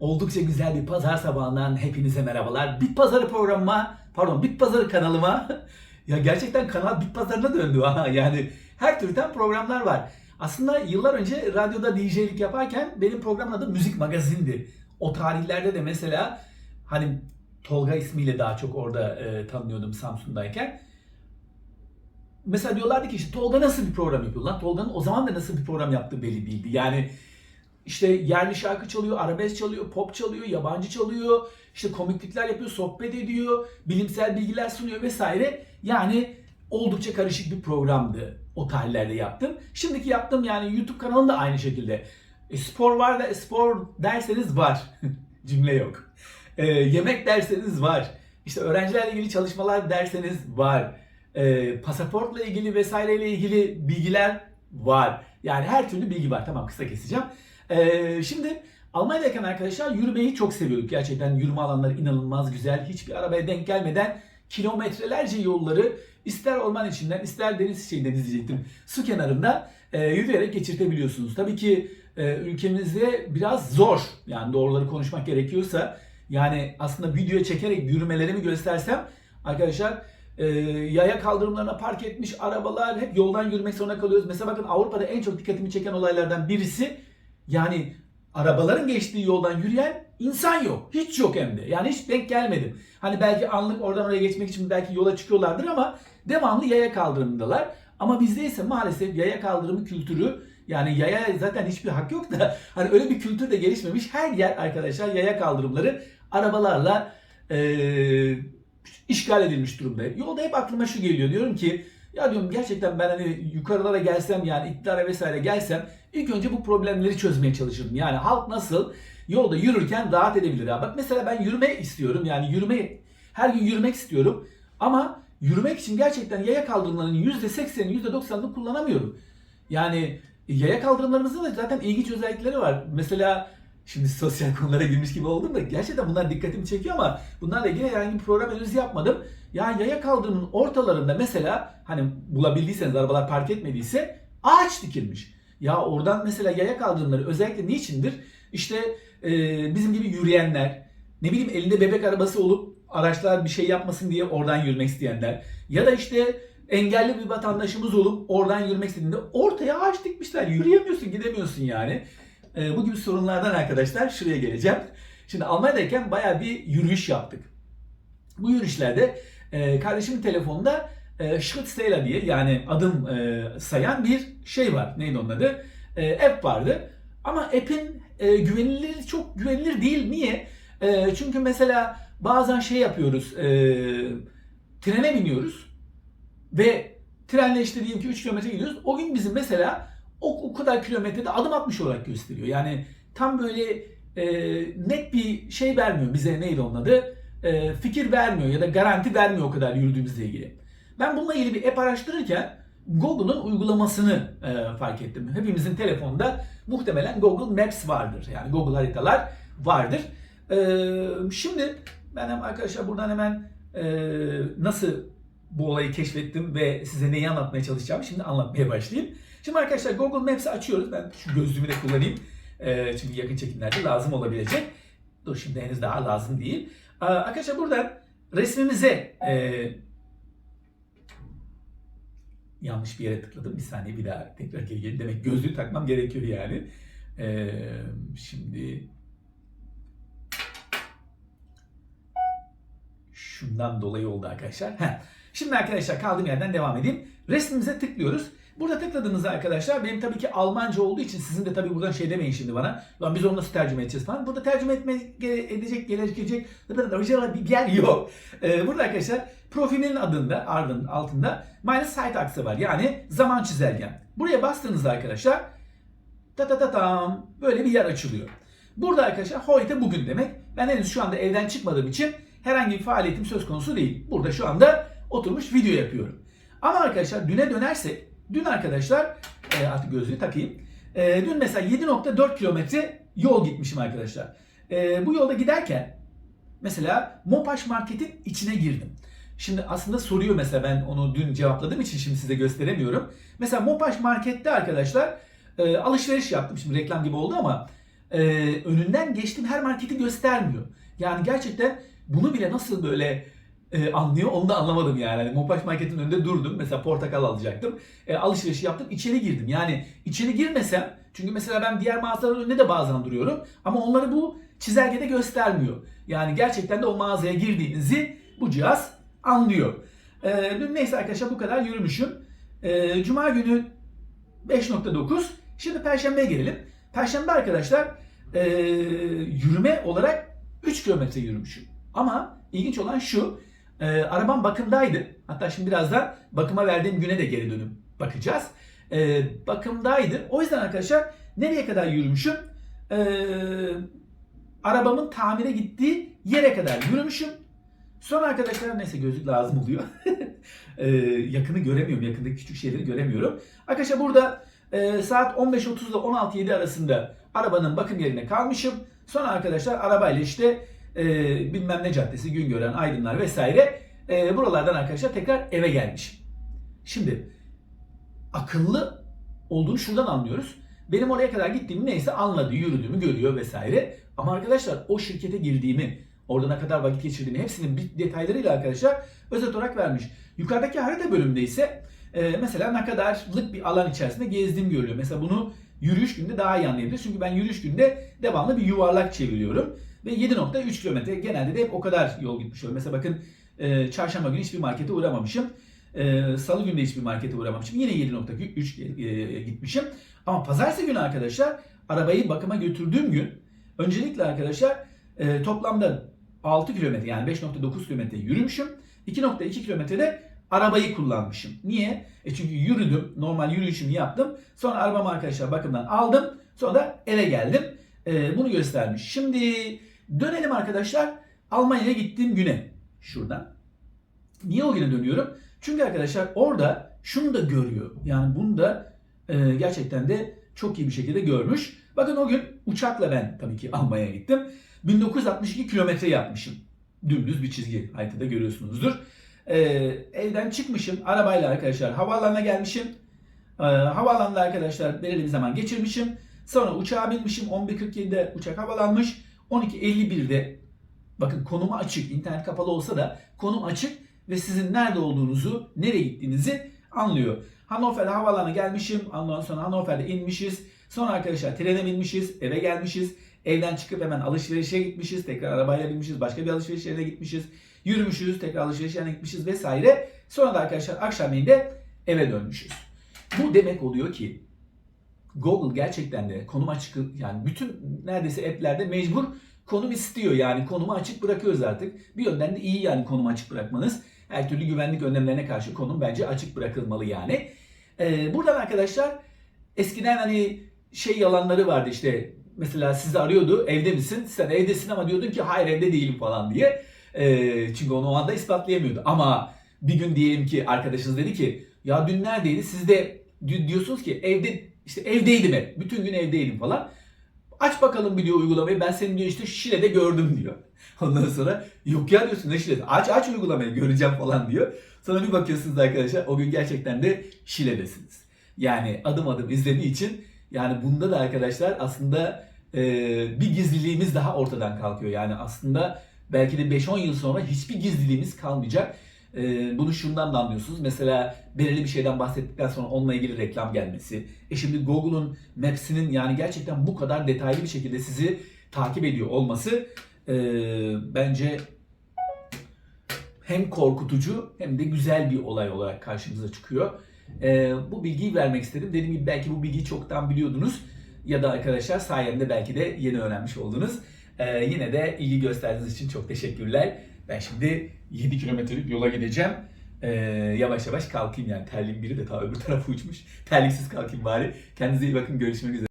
Oldukça güzel bir pazar sabahından hepinize merhabalar. Bit Pazarı programıma, pardon Bit Pazarı kanalıma, ya gerçekten kanal Bit Pazarı'na döndü ha. Yani her türden programlar var. Aslında yıllar önce radyoda DJ'lik yaparken benim programın adı Müzik Magazindi. O tarihlerde de mesela hani Tolga ismiyle daha çok orada e, tanınıyordum Samsun'dayken. Mesela diyorlardı ki işte Tolga nasıl bir program yapıyor lan? Tolga'nın o zaman da nasıl bir program yaptığı belli değildi. Yani işte yerli şarkı çalıyor, arabesk çalıyor, pop çalıyor, yabancı çalıyor, işte komiklikler yapıyor, sohbet ediyor, bilimsel bilgiler sunuyor vesaire. Yani oldukça karışık bir programdı o tarihlerde yaptım. Şimdiki yaptığım yani YouTube kanalı da aynı şekilde. E, spor var da spor derseniz var. Cümle yok. E, yemek derseniz var. İşte öğrencilerle ilgili çalışmalar derseniz var. E, pasaportla ilgili vesaireyle ilgili bilgiler var. Yani her türlü bilgi var. Tamam kısa keseceğim. Ee, şimdi Almanya'dayken arkadaşlar yürümeyi çok seviyorduk. Gerçekten yürüme alanları inanılmaz güzel. Hiçbir arabaya denk gelmeden kilometrelerce yolları ister orman içinden ister deniz şeyinden diyecektim su kenarında e, yürüyerek geçirtebiliyorsunuz. Tabii ki e, ülkemizde biraz zor. Yani doğruları konuşmak gerekiyorsa yani aslında video çekerek yürümelerimi göstersem arkadaşlar e, yaya kaldırımlarına park etmiş arabalar hep yoldan yürümek zorunda kalıyoruz. Mesela bakın Avrupa'da en çok dikkatimi çeken olaylardan birisi yani arabaların geçtiği yoldan yürüyen insan yok. Hiç yok hem de. Yani hiç denk gelmedim. Hani belki anlık oradan oraya geçmek için belki yola çıkıyorlardır ama devamlı yaya kaldırımındalar. Ama bizde ise maalesef yaya kaldırımı kültürü yani yaya zaten hiçbir hak yok da hani öyle bir kültür de gelişmemiş. Her yer arkadaşlar yaya kaldırımları arabalarla eee işgal edilmiş durumda. Yolda hep aklıma şu geliyor. Diyorum ki ya diyorum gerçekten ben hani yukarılara gelsem yani iktidara vesaire gelsem ilk önce bu problemleri çözmeye çalışırım. Yani halk nasıl yolda yürürken rahat edebilir. Ya bak mesela ben yürüme istiyorum. Yani yürüme her gün yürümek istiyorum. Ama yürümek için gerçekten yaya kaldırımlarının %80'ini %90'ını kullanamıyorum. Yani yaya kaldırımlarımızda da zaten ilginç özellikleri var. Mesela Şimdi sosyal konulara girmiş gibi oldum da gerçekten bunlar dikkatimi çekiyor ama bunlarla ilgili herhangi bir program henüz yapmadım. Yani yaya kaldırımının ortalarında mesela hani bulabildiyseniz arabalar park etmediyse ağaç dikilmiş. Ya oradan mesela yaya kaldırımları özellikle niçindir? İşte e, bizim gibi yürüyenler, ne bileyim elinde bebek arabası olup araçlar bir şey yapmasın diye oradan yürümek isteyenler ya da işte engelli bir vatandaşımız olup oradan yürümek istediğinde ortaya ağaç dikmişler. Yürüyemiyorsun, gidemiyorsun yani. E, bu gibi sorunlardan arkadaşlar şuraya geleceğim. Şimdi Almanya'dayken bayağı bir yürüyüş yaptık. Bu yürüyüşlerde e, kardeşimin telefonunda e, Schrittzähler diye yani adım e, sayan bir şey var. Neydi onun adı? E, app vardı. Ama app'in e, güvenilirliği çok güvenilir değil. Niye? E, çünkü mesela bazen şey yapıyoruz. E, trene biniyoruz ve trenle işte diyelim ki 3 kilometre gidiyoruz. O gün bizim mesela o, o kadar kilometrede adım atmış olarak gösteriyor. Yani tam böyle e, net bir şey vermiyor bize neydi onun adı? E, fikir vermiyor ya da garanti vermiyor o kadar yürüdüğümüzle ilgili. Ben bununla ilgili bir app araştırırken Google'un uygulamasını e, fark ettim. Hepimizin telefonda muhtemelen Google Maps vardır. Yani Google haritalar vardır. E, şimdi ben hem arkadaşlar buradan hemen e, nasıl bu olayı keşfettim ve size neyi anlatmaya çalışacağım şimdi anlatmaya başlayayım. Şimdi arkadaşlar Google Maps'i açıyoruz. Ben şu gözlüğümü de kullanayım. E, çünkü yakın çekimlerde lazım olabilecek. Dur şimdi henüz daha lazım değil. E, arkadaşlar buradan resmimize e, yanlış bir yere tıkladım. Bir saniye bir daha tekrar geri. Demek gözlüğü takmam gerekiyor yani. E, şimdi şundan dolayı oldu arkadaşlar. Heh. Şimdi arkadaşlar kaldığım yerden devam edeyim. Resmimize tıklıyoruz. Burada tıkladığınızda arkadaşlar benim tabii ki Almanca olduğu için sizin de tabii buradan şey demeyin şimdi bana. Lan biz onu nasıl tercüme edeceğiz falan. Burada tercüme etme, edecek, gelecek bir yer yok. Ee, burada arkadaşlar profilin adında ardın altında minus site aksı var. Yani zaman çizelgen. Buraya bastığınızda arkadaşlar ta ta ta tam böyle bir yer açılıyor. Burada arkadaşlar heute bugün demek. Ben henüz şu anda evden çıkmadığım için herhangi bir faaliyetim söz konusu değil. Burada şu anda oturmuş video yapıyorum. Ama arkadaşlar düne dönersek Dün arkadaşlar e, artık gözlüğü takayım. E, dün mesela 7.4 kilometre yol gitmişim arkadaşlar. E, bu yolda giderken mesela Mopaş Market'in içine girdim. Şimdi aslında soruyor mesela ben onu dün cevapladığım için şimdi size gösteremiyorum. Mesela Mopaş Market'te arkadaşlar e, alışveriş yaptım. Şimdi reklam gibi oldu ama e, önünden geçtiğim her marketi göstermiyor. Yani gerçekten bunu bile nasıl böyle e, anlıyor onu da anlamadım yani. Hani Mopaş Market'in önünde durdum. Mesela portakal alacaktım. E, alışverişi yaptım. içeri girdim. Yani içeri girmesem çünkü mesela ben diğer mağazaların önünde de bazen duruyorum. Ama onları bu çizelgede göstermiyor. Yani gerçekten de o mağazaya girdiğinizi bu cihaz anlıyor. E, neyse arkadaşlar bu kadar yürümüşüm. E, Cuma günü 5.9. Şimdi Perşembe'ye gelelim. Perşembe arkadaşlar e, yürüme olarak 3 kilometre yürümüşüm. Ama ilginç olan şu. E, arabam bakımdaydı. Hatta şimdi birazdan bakıma verdiğim güne de geri dönüp bakacağız. E, bakımdaydı. O yüzden arkadaşlar nereye kadar yürümüşüm? E, arabamın tamire gittiği yere kadar yürümüşüm. Sonra arkadaşlar neyse gözlük lazım oluyor. e, yakını göremiyorum. Yakındaki küçük şeyleri göremiyorum. Arkadaşlar burada e, saat 15.30 ile 16.07 arasında arabanın bakım yerine kalmışım. Sonra arkadaşlar arabayla işte e, bilmem ne caddesi, Güngören, Aydınlar vesaire e, buralardan arkadaşlar tekrar eve gelmişim. Şimdi akıllı olduğunu şuradan anlıyoruz. Benim oraya kadar gittiğimi neyse anladı, yürüdüğümü görüyor vesaire. Ama arkadaşlar o şirkete girdiğimi, orada ne kadar vakit geçirdiğimi hepsinin bir detaylarıyla arkadaşlar özet olarak vermiş. Yukarıdaki harita bölümünde ise e, mesela ne kadarlık bir alan içerisinde gezdiğim görülüyor. Mesela bunu yürüyüş günde daha iyi anlayabiliriz. Çünkü ben yürüyüş günde devamlı bir yuvarlak çeviriyorum. Ve 7.3 kilometre genelde de hep o kadar yol gitmiş oluyor. Mesela bakın e, çarşamba günü hiçbir markete uğramamışım. E, Salı günü de hiçbir markete uğramamışım. Yine 7.3 e, gitmişim. Ama pazartesi günü arkadaşlar arabayı bakıma götürdüğüm gün öncelikle arkadaşlar e, toplamda 6 kilometre yani 5.9 kilometre yürümüşüm. 2.2 kilometrede arabayı kullanmışım. Niye? E çünkü yürüdüm. Normal yürüyüşümü yaptım. Sonra arabamı arkadaşlar bakımdan aldım. Sonra da eve geldim. E, bunu göstermiş. Şimdi dönelim arkadaşlar Almanya'ya gittiğim güne. Şuradan. Niye o güne dönüyorum? Çünkü arkadaşlar orada şunu da görüyor. Yani bunu da e, gerçekten de çok iyi bir şekilde görmüş. Bakın o gün uçakla ben tabii ki Almanya'ya gittim. 1962 kilometre yapmışım. Dümdüz bir çizgi haritada görüyorsunuzdur. Ee, evden çıkmışım arabayla arkadaşlar havaalanına gelmişim. Ee, havaalanında arkadaşlar belirli bir zaman geçirmişim. Sonra uçağa binmişim. 11.47'de uçak havalanmış. 12.51'de bakın konumu açık. internet kapalı olsa da konum açık ve sizin nerede olduğunuzu, nereye gittiğinizi anlıyor. Hannover havaalanına gelmişim. Ondan sonra Hannover'de inmişiz. Sonra arkadaşlar trene binmişiz, eve gelmişiz. Evden çıkıp hemen alışverişe gitmişiz. Tekrar arabayla binmişiz. Başka bir alışveriş yerine gitmişiz. Yürümüşüz. Tekrar alışveriş yerine gitmişiz vesaire. Sonra da arkadaşlar akşamleyin de eve dönmüşüz. Bu demek oluyor ki Google gerçekten de konum açık yani bütün neredeyse app'lerde mecbur konum istiyor yani konumu açık bırakıyoruz artık. Bir yönden de iyi yani konumu açık bırakmanız. Her türlü güvenlik önlemlerine karşı konum bence açık bırakılmalı yani. Ee, buradan arkadaşlar eskiden hani şey yalanları vardı işte mesela sizi arıyordu evde misin? Sen evdesin ama diyordun ki hayır evde değilim falan diye. Ee, çünkü onu o anda ispatlayamıyordu. Ama bir gün diyelim ki arkadaşınız dedi ki ya dün neredeydi? Siz de di- diyorsunuz ki evde işte evdeydim hep. Bütün gün evdeydim falan. Aç bakalım diyor uygulamayı. Ben seni diyor işte Şile'de gördüm diyor. Ondan sonra yok ya diyorsun ne Şile'de? Aç aç uygulamayı göreceğim falan diyor. Sonra bir bakıyorsunuz arkadaşlar o gün gerçekten de Şile'desiniz. Yani adım adım izlediği için yani bunda da arkadaşlar aslında e, bir gizliliğimiz daha ortadan kalkıyor. Yani aslında belki de 5-10 yıl sonra hiçbir gizliliğimiz kalmayacak. E, bunu şundan da anlıyorsunuz. Mesela belirli bir şeyden bahsettikten sonra onunla ilgili reklam gelmesi. E şimdi Google'un Maps'inin yani gerçekten bu kadar detaylı bir şekilde sizi takip ediyor olması e, bence hem korkutucu hem de güzel bir olay olarak karşımıza çıkıyor. E, bu bilgiyi vermek istedim. Dediğim gibi belki bu bilgiyi çoktan biliyordunuz ya da arkadaşlar sayemde belki de yeni öğrenmiş oldunuz. E, yine de ilgi gösterdiğiniz için çok teşekkürler. Ben şimdi 7 kilometrelik yola gideceğim. E, yavaş yavaş kalkayım yani terliğin biri de ta öbür tarafa uçmuş. Terliksiz kalkayım bari. Kendinize iyi bakın görüşmek üzere.